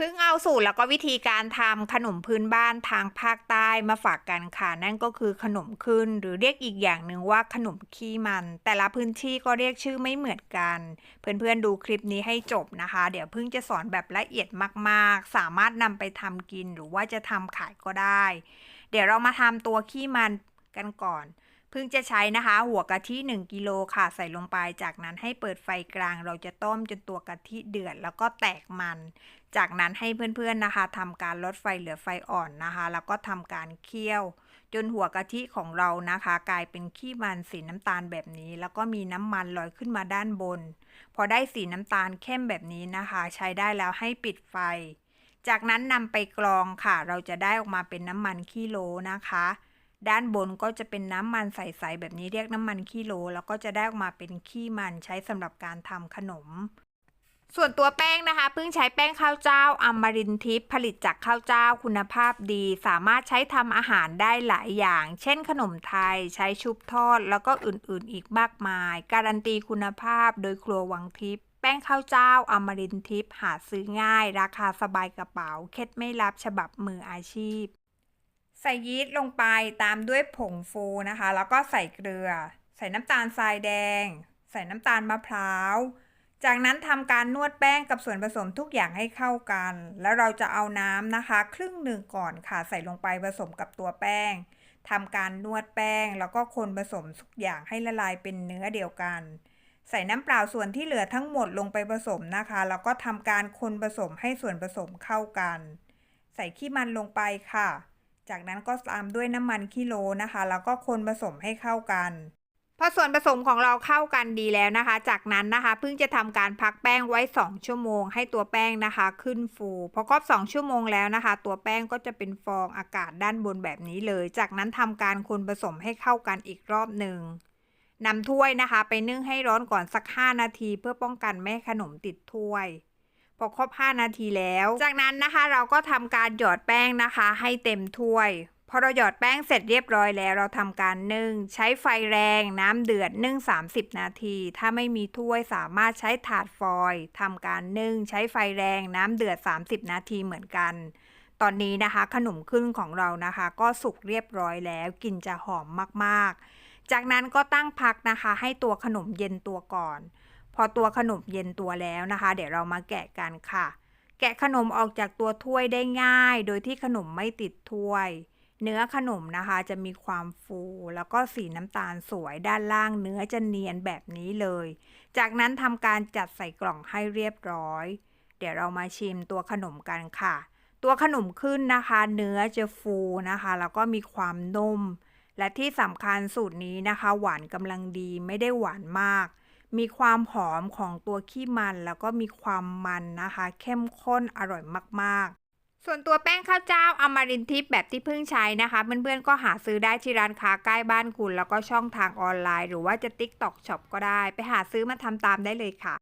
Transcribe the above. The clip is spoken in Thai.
เพิ่งเอาสูตรแล้วก็วิธีการทำขนมพื้นบ้านทางภาคใต้มาฝากกันค่ะ นั่นก็คือขนมขึ้นหรือเรียกอีกอย่างหนึ่งว่าขนมขี้มัน แต่ละพื้นที่ก็เรียกชื่อไม่เหมือนกัน เพื่อนๆดูคลิปนี้ให้จบนะคะ เดี๋ยวเพิ่งจะสอนแบบละเอียดมากๆ สามารถนำไปทำกินหรือว่าจะทำขายก็ได้ เดี๋ยวเรามาทำตัวขี้มันกันก่อน เพิ่งจะใช้นะคะ หัวกะทิ1กิโลค่ะใส่ลงไปจากนั้นให้เปิดไฟกลาง เราจะต้มจนตัวกะทิเดือด แล้วก็แตกมัน จากนั้นให้เพื่อนๆนะคะทำการลดไฟเหลือไฟอ่อนนะคะ แล้วก็ทำการเคี่ยว จนหัวกะทิของเรานะคะ กลายเป็นขี้มันสีน้ำตาลแบบนี้ แล้วก็มีน้ำมันลอยขึ้นมาด้านบน พอได้สีน้ำตาลเข้มแบบนี้นะคะ ใช้ได้แล้วให้ปิดไฟจากนั้นนำไปกรองค่ะ เราจะได้ออกมาเป็นน้ำมันขี้โลนะคะ ด้านบนก็จะเป็นน้ำมันใสๆแบบนี้เรียกน้ำมันขี้โล แล้วก็จะได้ออกมาเป็นขี้มันใช้สำหรับการทำขนม ส่วนตัวแป้งนะคะเพิ่งใช้แป้งข้าวเจ้าอมรินทิพย์ผลิตจากข้าวเจ้าคุณภาพดี สามารถใช้ทำอาหารได้หลายอย่าง เช่นขนมไทย ใช้ชุบทอด แล้วก็อื่นๆ อีกมากมาย การันตีคุณภาพโดยครัววังทิพย์แป้งข้าวเจ้าอมรินทิพย์หาซื้อง่าย ราคาสบายกระเป๋า เคล็ดไม่ลับฉบับมืออาชีพ ใส่ยีสต์ลงไปตามด้วยผงฟูนะคะ แล้วก็ใส่เกลือ ใส่น้ำตาลทรายแดง ใส่น้ำตาลมะพร้าว จากนั้นทำการนวดแป้งกับส่วนผสมทุกอย่างให้เข้ากัน แล้วเราจะเอาน้ำนะคะ ครึ่งหนึ่งก่อนค่ะใส่ลงไปผสมกับตัวแป้งทำการนวดแป้ง แล้วก็คนผสมทุกอย่างให้ละลายเป็นเนื้อเดียวกัน ใส่น้ำเปล่าส่วนที่เหลือทั้งหมดลงไปผสมนะคะ แล้วก็ทำการคนผสมให้ส่วนผสมเข้ากัน ใส่ขี้มันลงไปค่ะ จากนั้นก็ตามด้วยน้ำมันกิโลนะคะ แล้วก็คนผสมให้เข้ากันพอส่วนผสมของเราเข้ากันดีแล้วนะคะ จากนั้นนะคะเพิ่งจะทำการพักแป้งไว้ 2 ชั่วโมง ให้ตัวแป้งนะคะ ขึ้นฟูพอครบ 2 ชั่วโมงแล้วนะคะ ตัวแป้งก็จะเป็นฟองอากาศด้านบนแบบนี้เลย จากนั้นทำการคนผสมให้เข้ากันอีกรอบหนึ่งนำถ้วยนะคะ ไปนึ่งให้ร้อนก่อนสัก 5 นาที เพื่อป้องกันไม่ให้ขนมติดถ้วย พอครบ 5 นาทีแล้ว จากนั้นนะคะเราก็ทำการหยอดแป้งนะคะ ให้เต็มถ้วยพอเราหยอดแป้งเสร็จเรียบร้อยแล้วเราทำการนึ่ง ใช้ไฟแรงน้ำเดือดนึ่ง 30 นาที ถ้าไม่มีถ้วยสามารถใช้ถาดฟอยล์ทำการนึ่ง ใช้ไฟแรงน้ำเดือด 30 นาทีเหมือนกัน ตอนนี้นะคะ ขนมขึ้นของเรานะคะ ก็สุกเรียบร้อยแล้วกลิ่นจะหอมมากๆ จากนั้นก็ตั้งพักนะคะ ให้ตัวขนมเย็นตัวก่อน พอตัวขนมเย็นตัวแล้วนะคะ เดี๋ยวเรามาแกะกันค่ะ แกะขนมออกจากตัวถ้วยได้ง่าย โดยที่ขนมไม่ติดถ้วย เนื้อขนมนะคะจะมีความฟูแล้วก็สีน้ำตาลสวยด้านล่างเนื้อจะเนียนแบบนี้เลย จากนั้นทำการจัดใส่กล่องให้เรียบร้อย เดี๋ยวเรามาชิมตัวขนมกันค่ะ ตัวขนมขึ้นนะคะ เนื้อจะฟูนะคะ แล้วก็มีความนุ่ม และที่สำคัญสูตรนี้นะคะ หวานกำลังดีไม่ได้หวานมาก มีความหอมของตัวขี้มัน แล้วก็มีความมันนะคะ เข้มข้นอร่อยมากๆ ส่วนตัวแป้งข้าวเจ้าอมารินทิพย์แบบที่เพิ่งใช้นะคะ เพื่อนๆก็หาซื้อได้ที่ร้านค้าใกล้บ้านคุณ แล้วก็ช่องทางออนไลน์ หรือว่าจะติ๊กต็อกช็อปก็ได้ ไปหาซื้อมาทำตามได้เลยค่ะ